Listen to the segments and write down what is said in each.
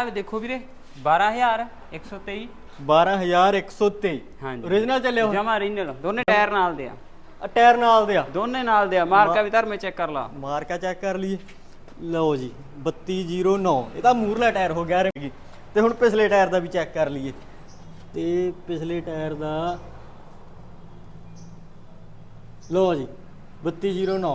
ਆ ਵੀ ਦੇਖੋ ਵੀਰੇ 12000 123 12123 ਹਾਂਜੀ। Origignal ਚੱਲਿਆ ਹੋਇਆ ਜਮਾ ਰੀਨਲ ਦੋਨੇ ਟਾਇਰ ਨਾਲ ਦੇ ਆ। ਟਾਇਰ ਨਾਲ ਦੇ ਆ? ਦੋਨੇ ਨਾਲ ਦੇ ਆ। ਮਾਰਕਾ ਵੀ ਧਰਮੇ ਚੈੱਕ ਕਰ ਲਾ। ਮਾਰਕਾ ਚੈੱਕ ਕਰ ਲਈਏ। ਲਓ ਜੀ 3209 ਇਹ ਤਾਂ ਮੂਰਲਾ ਟਾਇਰ ਹੋ ਗਿਆ ਰਹੇਗੀ ਤੇ ਹੁਣ ਪਿਛਲੇ ਟਾਇਰ ਦਾ ਵੀ ਚੈੱਕ ਕਰ ਲਈਏ। ਤੇ ਪਿਛਲੇ ਟਾਇਰ ਦਾ ਲਓ ਜੀ 3209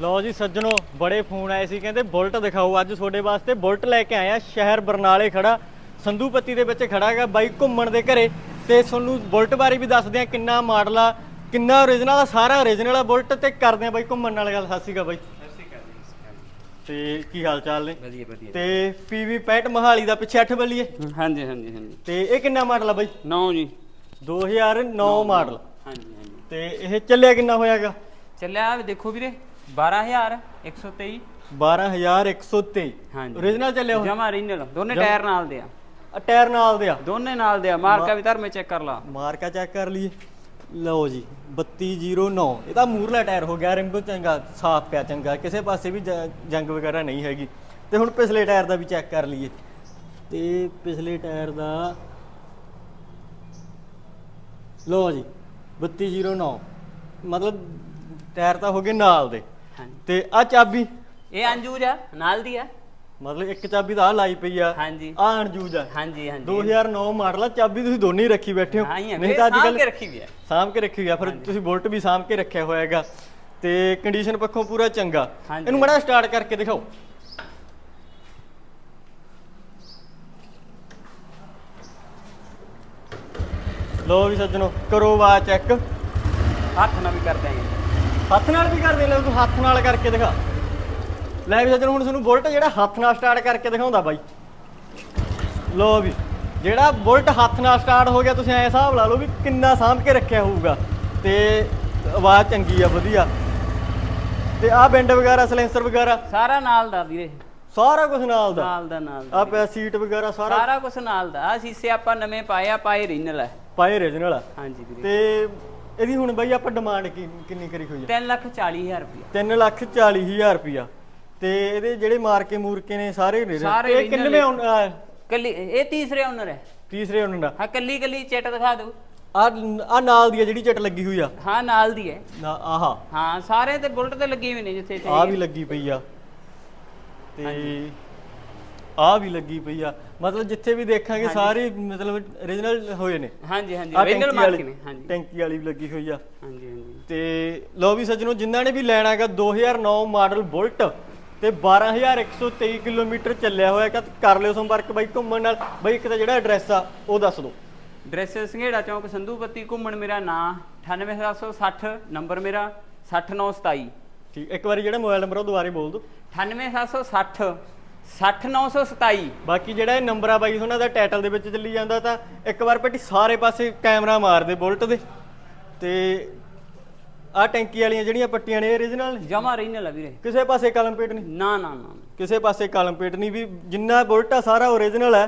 ਲਓ ਜੀ ਸੱਜਣੋ ਬੜੇ ਫੋਨ ਆਏ ਸੀ ਕਹਿੰਦੇ ਬੁਲਟ ਦਿਖਾਓ ਅੱਜ ਤੁਹਾਡੇ ਵਾਸਤੇ। ਬੁਲਟ ਲੈ ਕੇ ਆਇਆ ਸ਼ਹਿਰ ਬਰਨਾਲੇ ਖੜਾ ਸੰਧੂਪੱਤੀ ਦੇ ਵਿੱਚ ਖੜਾ ਹੈਗਾ ਬਾਈ ਘੁੰਮਣ ਦੇ ਘਰੇ। ਤੇ ਤੁਹਾਨੂੰ ਬੁਲਟ ਬਾਰੇ ਵੀ ਦੱਸਦੇ ਆ ਕਿੰਨਾ ਮਾਡਲ ਆ ਕਿੰਨਾ origignal ਆ ਸਾਰਾ origignal ਆ ਬੁਲਟ ਤੇ ਕਰਦੇ ਆ ਬਾਈ ਘੁੰਮਣ ਨਾਲ ਗੱਲ। ਸਤਿ ਸ਼੍ਰੀ ਅਕਾਲ ਬਾਈ। ਤੇ ਕੀ ਹਾਲ ਚਾਲ ਨੇ? ਵਧੀਆ ਵਧੀਆ। ਤੇ PV 65 ਮਹਾਲੀ ਦਾ ਪਿੱਛੇ 8 ਬੱਲੀਏ। ਹਾਂਜੀ ਹਾਂਜੀ ਹਾਂਜੀ। ਤੇ ਇਹ ਕਿੰਨਾ ਮਾਡਲ ਆ ਬਾਈ? 9 ਜੀ। 2009 ਮਾਡਲ। ਹਾਂਜੀ ਹਾਂਜੀ। ਤੇ ਇਹ ਚੱਲਿਆ ਕਿੰਨਾ ਹੋਇਆਗਾ ਚੱਲਿਆ ਦੇਖੋ ਵੀਰੇ 12000 123 12123 ਹਾਂਜੀ। Origignal ਚੱਲਿਆ ਹੋਇਆ ਜਮਾ ਰੀਨਲ ਦੋਨੇ ਟਾਇਰ ਨਾਲ ਦੇ ਆ। ਆ ਟਾਇਰ ਨਾਲ ਦੇ ਆ? ਦੋਨੇ ਨਾਲ ਦੇ ਆ। ਮਾਰਕਾ ਵੀ ਧਰਮੇ ਚੈੱਕ ਕਰ ਲਾ। ਮਾਰਕਾ ਚੈੱਕ ਕਰ ਲਈਏ। ਲਓ ਜੀ 3209 ਇਹ ਤਾਂ ਮੂਰਲਾ ਟਾਇਰ ਹੋ ਗਿਆ। ਰਿੰਗ ਚੰਗਾ ਸਾਫ਼ ਪਿਆ ਚੰਗਾ। ਕਿਸੇ ਪਾਸੇ ਵੀ ਜ- ਜੰਗ ਵਗੈਰਾ ਨਹੀਂ ਹੈਗੀ। ਤੇ ਹੁਣ ਪਿਛਲੇ ਟਾਇਰ ਦਾ ਵੀ ਚੈੱਕ ਕਰ ਲਈਏ। ਤੇ ਪਿਛਲੇ ਟਾਇਰ ਦਾ ਲਓ ਜੀ 3209 ਮਤਲਬ ਟਾਇਰ ਤਾਂ ਹੋ ਗਏ ਨਾਲ ਦੇ। ਹਾਂਜੀ। ਤੇ ਆ ਚਾਬੀ? ਇਹ ਅੰਜੂਜ ਆ ਨਾਲ ਦੀ ਆ। ਮਤਲਬ ਇੱਕ ਚਾਬੀ ਤਾਂ ਆ ਲਾਈ ਪਈ ਆ। ਹਾਂਜੀ। ਆ ਅਣਜੂਜ ਆ। ਹਾਂਜੀ ਹਾਂਜੀ। 2009 ਮਾਡਲ ਆ ਚਾਬੀ ਤੁਸੀਂ ਦੋਨੇ ਹੀ ਰੱਖੀ ਬੈਠੇ ਹੋ। ਹਾਂ ਹੀ ਆ। ਨਹੀਂ ਤਾਂ ਅੱਜ ਕੱਲ ਰੱਖੀ ਵੀ ਆ। ਸਾਂਭ ਕੇ ਰੱਖੀ ਹੋਇਆ ਫਿਰ ਤੁਸੀਂ ਬੁਲਟ ਵੀ ਸਾਂਭ ਕੇ ਰੱਖਿਆ ਹੋਇਆ ਹੈਗਾ। ਤੇ ਕੰਡੀਸ਼ਨ ਪੱਖੋਂ ਪੂਰਾ ਚੰਗਾ। ਹਾਂਜੀ। ਇਹਨੂੰ ਮੜਾ ਸਟਾਰਟ ਕਰਕੇ ਦਿਖਾਓ। ਲੋ ਵੀ ਸੱਜਣੋ ਕਰੋ ਵਾ ਚੈੱਕ ਹੱਥ ਨਾਲ ਵੀ ਕਰ ਦਿਆਂਗੇ। ਹੱਥ ਨਾਲ ਵੀ ਕਰਦੇ ਲੈ ਤੂੰ ਹੱਥ ਨਾਲ ਕਰਕੇ ਦਿਖਾ। ਲੈ ਵੀ ਸੱਜਣੋ ਹੁਣ ਤੁਹਾਨੂੰ ਬੁਲਟ ਜਿਹੜਾ ਹੱਥ ਨਾਲ ਸਟਾਰਟ ਕਰਕੇ ਦਿਖਾਉਂਦਾ ਬਾਈ। ਲੋ ਵੀ ਜਿਹੜਾ ਬੁਲਟ ਹੱਥ ਨਾਲ ਸਟਾਰਟ ਹੋ ਗਿਆ ਤੁਸੀਂ ਐ ਹਿਸਾਬ ਲਾ ਲਓ ਵੀ ਕਿੰਨਾ ਸਾਂਭ ਕੇ ਰੱਖਿਆ ਹੋਊਗਾ। ਤੇ ਆਵਾਜ਼ ਚੰਗੀ ਆ ਵਧੀਆ। ਤੇ ਆਹ ਬੈਂਡ ਵਗੈਰਾ ਸਲੈਂਸਰ ਵਗੈਰਾ? ਸਾਰਾ ਨਾਲ ਦਾ ਵੀਰੇ। ਸਾਰਾ ਕੁਝ ਨਾਲ ਦਾ? ਨਾਲ ਦਾ ਨਾਲ ਦਾ। ਆ ਸੀਟ ਵਗੈਰਾ ਸਾਰਾ? ਸਾਰਾ ਕੁਝ ਨਾਲ ਦਾ। ਆ ਸੀਸੇ ਆਪਾਂ ਨਵੇਂ ਪਾਏ ਆ ਪਾਏ ਰੀਨਲ ਹੈ ਪਾਏ origignal ਆ। ਹਾਂਜੀ ਵੀਰੇ। ਤੇ ਇਹਦੀ ਹੁਣ ਬਾਈ ਆਪਾਂ ਡਿਮਾਂਡ ਕਿੰਨੀ ਕਰੀ ਹੋਈ ਆ? 3 ਲੱਖ 40000 ਰੁਪਏ 3 ਲੱਖ 40 ਹਜ਼ਾਰ ਰੁਪਿਆ ਤੇ ਇਹਦੇ ਜਿਹੜੇ ਮਾਰਕੇ ਮੂਰਕੇ ਨੇ ਸਾਰੇ ਨੇ। ਸਾਰੇ ਇਹ original ਕਿੰਨਵੇਂ ਨੇ। ਆਉਣ- ਆ, ਕੱਲੀ ਇਹ ਤੀਸਰੇ ਓਨਰ ਹੈ। ਤੀਸਰੇ ਉਹਨਾਂ ਦਾ। ਹਾਂ ਕੱਲੀ ਕੱਲੀ ਚਿੱਟ ਦਿਖਾ ਦਿਓ ਆ ਆ ਨਾਲ ਦੀ ਆ ਜਿਹੜੀ ਚਟ ਲੱਗੀ ਹੋਈ ਆ। ਹਾਂ ਨਾਲ ਦੀ ਹੈ। ਨਾ ਆਹਾ। ਹਾਂ ਸਾਰੇ ਤੇ ਬੁਲਟ ਤੇ ਲੱਗੇ ਹੋਏ ਨੇ ਜਿੱਥੇ ਆ ਵੀ ਲੱਗੀ ਪਈ ਆ। ਤੇ ਆ ਵੀ ਲੱਗੀ ਪਈ ਆ। ਮਤਲਬ ਜਿੱਥੇ ਵੀ ਦੇਖਾਂਗੇ ਸਾਰੇ ਮਤਲਬ origignal ਹੋਏ ਨੇ। ਹਾਂਜੀ ਹਾਂਜੀ। ਆ ਰੀਨਲ ਟੈਂਕੀ ਮਾਰਕ ਵਾਲੀ ਨੇ ਹਾਂਜੀ। ਟੈਂਕੀ ਵਾਲੀ ਵੀ ਲੱਗੀ ਹੋਈ ਆ। ਹਾਂਜੀ ਹਾਂਜੀ। ਤੇ ਲੋ ਵੀ ਸੱਜਣੋ ਜਿਨ੍ਹਾਂ ਨੇ ਵੀ ਲੈਣਾ ਹੈਗਾ 2009 ਮਾਡਲ ਬੁਲਟ ਤੇ 12123 ਕਿਲੋਮੀਟਰ ਚੱਲਿਆ ਹੋਇਆ ਹੈਗਾ, ਕਰ ਲਿਓ ਸੰਪਰਕ ਬਾਈ ਘੁੰਮਣ ਨਾਲ। ਬਾਈ ਇੱਕ ਤਾਂ ਜਿਹੜਾ ਐਡਰੈਸ ਆ ਉਹ ਦੱਸ ਦਿਓ। ਡਰੈਸ ਸੰਘੇੜਾ ਚੌਂਕ ਸੰਧੂਪੱਤੀ ਘੁੰਮਣ ਮੇਰਾ ਨਾਂ 98760 ਨੰਬਰ ਮੇਰਾ 60927 ਠੀਕ ਇੱਕ ਵਾਰੀ ਜਿਹੜਾ ਮੋਬਾਈਲ ਨੰਬਰ ਉਹ ਦੁਬਾਰੇ ਬੋਲ ਦਿਓ। 98760 60927 ਬਾਕੀ ਜਿਹੜਾ ਇਹ ਨੰਬਰ ਆ ਬਾਈ ਉਹਨਾਂ ਦਾ ਟਾਈਟਲ ਦੇ ਵਿੱਚ ਚੱਲੀ ਜਾਂਦਾ ਤਾਂ ਇੱਕ ਵਾਰ ਪੱਟੀ ਸਾਰੇ ਪਾਸੇ ਕੈਮਰਾ ਮਾਰ ਦੇ ਬੁਲਟ ਦੇ। ਤੇ ਆ ਟੈਂਕੀ ਵਾਲੀਆਂ ਜਿਹੜੀਆਂ ਪੱਟੀਆਂ ਨੇ origignal ਨੇ? ਜਮਾ ਰੀਨਲ ਆ ਵੀਰੇ। ਕਿਸੇ ਪਾਸੇ ਕਲਮ ਪੇਟ ਨਹੀਂ? ਨਾ ਨਾ ਨਾ ਕਿਸੇ ਪਾਸੇ ਕਲਮ ਪੇਟ ਨਹੀਂ ਵੀ ਜਿੰਨਾ ਬੁਲਟ ਆ ਸਾਰਾ origignal ਹੈ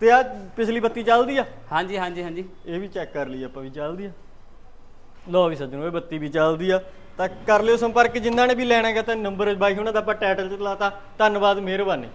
ਤੇ ਆ ਪਿਛਲੀ ਬੱਤੀ ਚੱਲਦੀ ਆ? ਹਾਂਜੀ ਹਾਂਜੀ ਹਾਂਜੀ। ਇਹ ਵੀ ਚੈੱਕ ਕਰ ਲਈ ਆਪਾਂ ਵੀ ਚੱਲਦੀ ਆ। ਲੋ ਵੀ ਸੱਜਣੋ, ਇਹ ਬੱਤੀ ਵੀ ਚੱਲਦੀ ਆ। ਤਾਂ ਕਰ ਲਿਓ ਸੰਪਰਕ, ਜਿਨ੍ਹਾਂ ਨੇ ਵੀ ਲੈਣਾ ਹੈਗਾ ਤਾਂ ਨੰਬਰ ਬਾਈ ਉਹਨਾਂ ਦਾ ਆਪਾਂ ਟਾਈਟਲ 'ਚ ਲਾਤਾ। ਧੰਨਵਾਦ, ਮਿਹਰਬਾਨੀ।